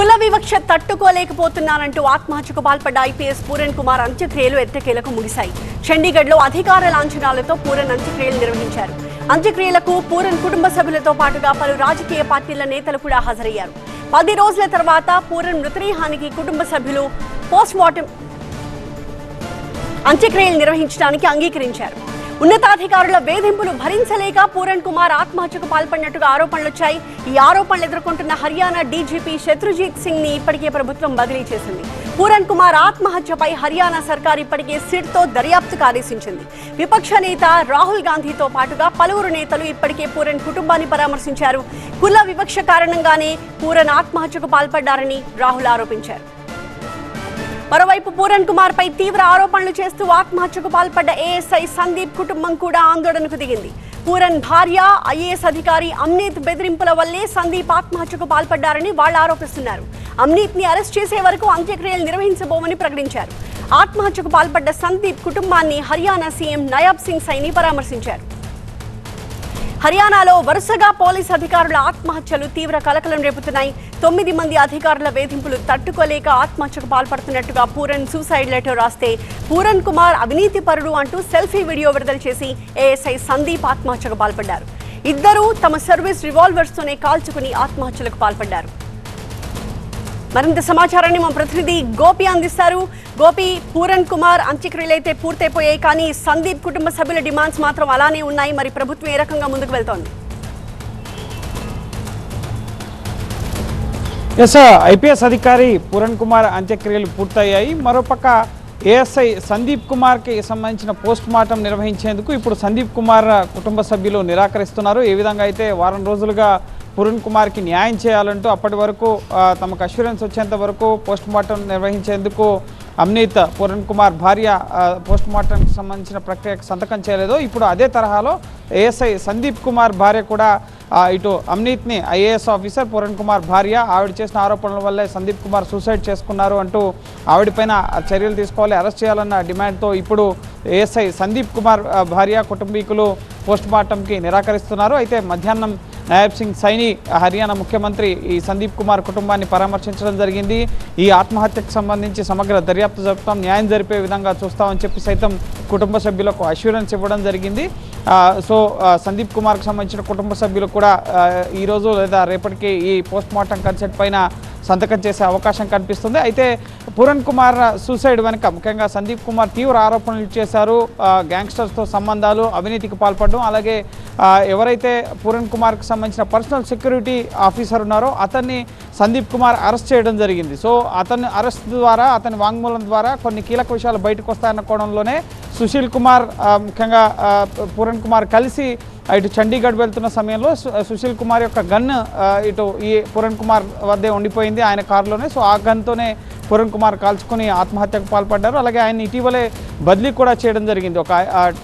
కుల వివక్ష తట్టుకోలేకపోతున్నానంటూ ఆత్మహత్యకు పాల్పడ్డ ఐపీఎస్ పూరన్ కుమార్ అంత్యక్రియలు ఎట్టకేలకు ముగిశాయి. చండీగఢ్లో అధికార లాంఛనాలతో పూరన్ అంత్యక్రియలు నిర్వహించారు. అంత్యక్రియలకు పూరన్ కుటుంబ సభ్యులతో పాటుగా పలు రాజకీయ పార్టీల నేతలు కూడా హాజరయ్యారు. పది రోజుల తర్వాత పూరన్ మృతదేహానికి కుటుంబ సభ్యులు పోస్ట్మార్టం అంత్యక్రియలు నిర్వహించడానికి అంగీకరించారు. ఉన్నతాధికారుల వేధింపులు భరించలేక పూరణ్ కుమార్ ఆత్మహత్యకు పాల్పడినట్టుగా ఆరోపణలు వచ్చాయి. ఈ ఆరోపణలు ఎదుర్కొంటున్న హర్యానా డీజీపీ శత్రుజీత్ సింగ్ని ఇప్పటికే ప్రభుత్వం బదిలీ చేసింది. పూరణ్ కుమార్ ఆత్మహత్యపై హర్యానా సర్కార్ ఇప్పటికే సిట్తో దర్యాప్తుకు ఆదేశించింది విపక్ష నేత రాహుల్ గాంధీతో పాటుగా పలువురు నేతలు ఇప్పటికే పూరణ్ కుటుంబాన్ని పరామర్శించారు. కుల వివక్ష కారణంగానే పూరణ్ ఆత్మహత్యకు పాల్పడ్డారని రాహుల్ ఆరోపించారు. మరోవైపు పూరన్ కుమార్ పై తీవ్ర ఆరోపణలు చేస్తూ ఆత్మహత్యకు పాల్పడ్డ ఏఎస్ఐ సందీప్ కుటుంబం కూడా ఆందోళనకు దిగింది. పూరన్ భార్య ఐఏఎస్ అధికారి అమ్నీత్ బెదిరింపుల వల్లే సందీప్ ఆత్మహత్యకు పాల్పడ్డారని వాళ్ళు ఆరోపిస్తున్నారు. అమ్నీత్ని అరెస్ట్ చేసే వరకు అంత్యక్రియలు నిర్వహించబోమని ప్రకటించారు. ఆత్మహత్యకు పాల్పడ్డ సందీప్ కుటుంబాన్ని హర్యానా సీఎం నయాబ్ సింగ్ సైని పరామర్శించారు. హర్యానాలో వరుసగా పోలీస్ అధికారుల ఆత్మహత్యలు తీవ్ర కలకలం రేపుతున్నాయి. తొమ్మిది మంది అధికారుల వేధింపులు తట్టుకోలేక ఆత్మహత్యకు పాల్పడుతున్నట్టుగా పూరన్ సూసైడ్ లెటర్ రాస్తే పూరన్ కుమార్ అవినీతి పరుడు అంటూ సెల్ఫీ వీడియో విడుదల చేసి ఏఎస్ఐ సందీప్ ఆత్మహత్యకు పాల్పడ్డారు. ఇద్దరూ తమ సర్వీస్ రివాల్వర్స్తోనే కాల్చుకుని ఆత్మహత్యలకు పాల్పడ్డారు. మరింత సమాచారాన్ని మా ప్రతినిధి గోపి అందిస్తారు. గోపి పూరన్ కుమార్ అంత్యక్రియలు అయితే పూర్తయిపోయాయి కానీ సందీప్ కుటుంబ సభ్యుల డిమాండ్స్ మాత్రం అలానే ఉన్నాయి. మరి ప్రభుత్వం ఏ రకంగా ముందుకు వెళ్తోంది? ఎస్ ఐపీఎస్ అధికారి పూరణ్ కుమార్ అంత్యక్రియలు పూర్తయ్యాయి. మరోపక్క ఏఎస్ఐ సందీప్ కుమార్కి సంబంధించిన పోస్ట్ మార్టం నిర్వహించేందుకు ఇప్పుడు సందీప్ కుమార్ కుటుంబ సభ్యులు నిరాకరిస్తున్నారు. ఏ విధంగా అయితే వారం రోజులుగా పురుణ్ కుమార్కి న్యాయం చేయాలంటూ అప్పటి వరకు తమకు అష్యూరెన్స్ వచ్చేంత వరకు పోస్ట్ మార్టం నిర్వహించేందుకు అమ్నీత్ పూరణ్ కుమార్ భార్య పోస్ట్ మార్టంకి సంబంధించిన ప్రక్రియకు సంతకం చేయలేదు. ఇప్పుడు అదే తరహాలో ఏఎస్ఐ సందీప్ కుమార్ భార్య కూడా ఇటు అమ్నీత్ని ఐఏఎస్ ఆఫీసర్ పూరణ్ కుమార్ భార్య ఆవిడ చేసిన ఆరోపణల వల్లే సందీప్ కుమార్ సూసైడ్ చేసుకున్నారు అంటూ ఆవిడపైన చర్యలు తీసుకోవాలి అరెస్ట్ చేయాలన్న డిమాండ్తో ఇప్పుడు ఏఎస్ఐ సందీప్ కుమార్ భార్య కుటుంబీకులు పోస్ట్ మార్టంకి నిరాకరిస్తున్నారు. అయితే మధ్యాహ్నం నాయబ్ సింగ్ సైని హర్యానా ముఖ్యమంత్రి ఈ సందీప్ కుమార్ కుటుంబాన్ని పరామర్శించడం జరిగింది. ఈ ఆత్మహత్యకు సంబంధించి సమగ్ర దర్యాప్తు జరుపుతాం న్యాయం జరిపే విధంగా చూస్తామని చెప్పి సైతం కుటుంబ సభ్యులకు అష్యూరెన్స్ ఇవ్వడం జరిగింది. సో సందీప్ కుమార్కి సంబంధించిన కుటుంబ సభ్యులు కూడా ఈరోజు లేదా రేపటికి ఈ పోస్ట్ మార్టం కన్సెప్ట్ పైన సంతకం చేసే అవకాశం కనిపిస్తుంది. అయితే పూరణ్ కుమార్ సూసైడ్ వెనుక ముఖ్యంగా సందీప్ కుమార్ తీవ్ర ఆరోపణలు చేశారు. గ్యాంగ్స్టర్స్తో సంబంధాలు అవినీతికి పాల్పడడం అలాగే ఎవరైతే పూరణ్ కుమార్కి సంబంధించిన పర్సనల్ సెక్యూరిటీ ఆఫీసర్ ఉన్నారో అతన్ని సందీప్ కుమార్ అరెస్ట్ చేయడం జరిగింది. సో అతన్ని అరెస్ట్ ద్వారా అతని వాంగ్మూలం ద్వారా కొన్ని కీలక విషయాలు బయటకు వస్తాయన్న కోణంలోనే సుశీల్ కుమార్ ముఖ్యంగా పూరణ్ కుమార్ కలిసి ఇటు చండీగఢ్ వెళ్తున్న సమయంలో సుశీల్ కుమార్ యొక్క గన్ ఇటు ఈ పూరణ్ కుమార్ వద్దే ఉండిపోయింది ఆయన కారులోనే. సో ఆ గన్తోనే పూరణ్ కుమార్ కాల్చుకుని ఆత్మహత్యకు పాల్పడ్డారు. అలాగే ఆయన ఇటీవలే బదిలీ కూడా చేయడం జరిగింది. ఒక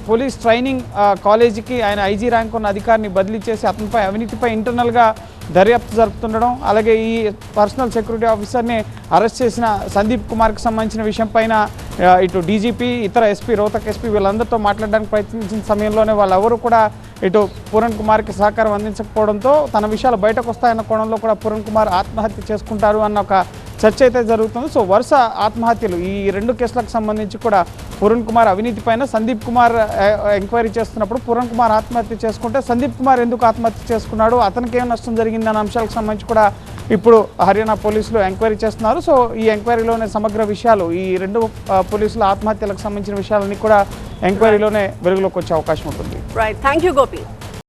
పోలీస్ ట్రైనింగ్ కాలేజీకి ఆయన ఐజీ ర్యాంక్ ఉన్న అధికారిని బదిలీ చేసి అతనిపై అవినీతిపై ఇంటర్నల్గా దర్యాప్తు జరుపుతుండడం అలాగే ఈ పర్సనల్ సెక్యూరిటీ ఆఫీసర్ని అరెస్ట్ చేసిన సందీప్ కుమార్కి సంబంధించిన విషయం పైన ఇటు డీజీపీ ఇతర ఎస్పీ రోహతక్ ఎస్పీ వీళ్ళందరితో మాట్లాడడానికి ప్రయత్నించిన సమయంలోనే వాళ్ళెవరూ కూడా ఇటు పూరణ్ కుమార్కి సహకారం అందించకపోవడంతో తన విషయాలు బయటకు వస్తాయన్న కోణంలో కూడా పూరణ్ కుమార్ ఆత్మహత్య చేసుకుంటారు అన్న ఒక చర్చ అయితే జరుగుతుంది. సో వరుస ఆత్మహత్యలు ఈ రెండు కేసులకు సంబంధించి కూడా పూరణ్ కుమార్ అవినీతి పైన సందీప్ కుమార్ ఎంక్వైరీ చేస్తున్నప్పుడు పూరణ్ కుమార్ ఆత్మహత్య చేసుకుంటే సందీప్ కుమార్ ఎందుకు ఆత్మహత్య చేసుకున్నాడు? అతనికి ఏం నష్టం జరిగింది అంశాలకు సంబంధించి కూడా ఇప్పుడు హర్యానా పోలీసులు ఎంక్వైరీ చేస్తున్నారు. సో ఈ ఎంక్వైరీలోనే సమగ్ర విషయాలు ఈ రెండు పోలీసుల ఆత్మహత్యలకు సంబంధించిన విషయాలన్నీ కూడా ఎంక్వైరీలోనే వెలుగులోకి వచ్చే అవకాశం ఉంటుంది. Right thank you Gopi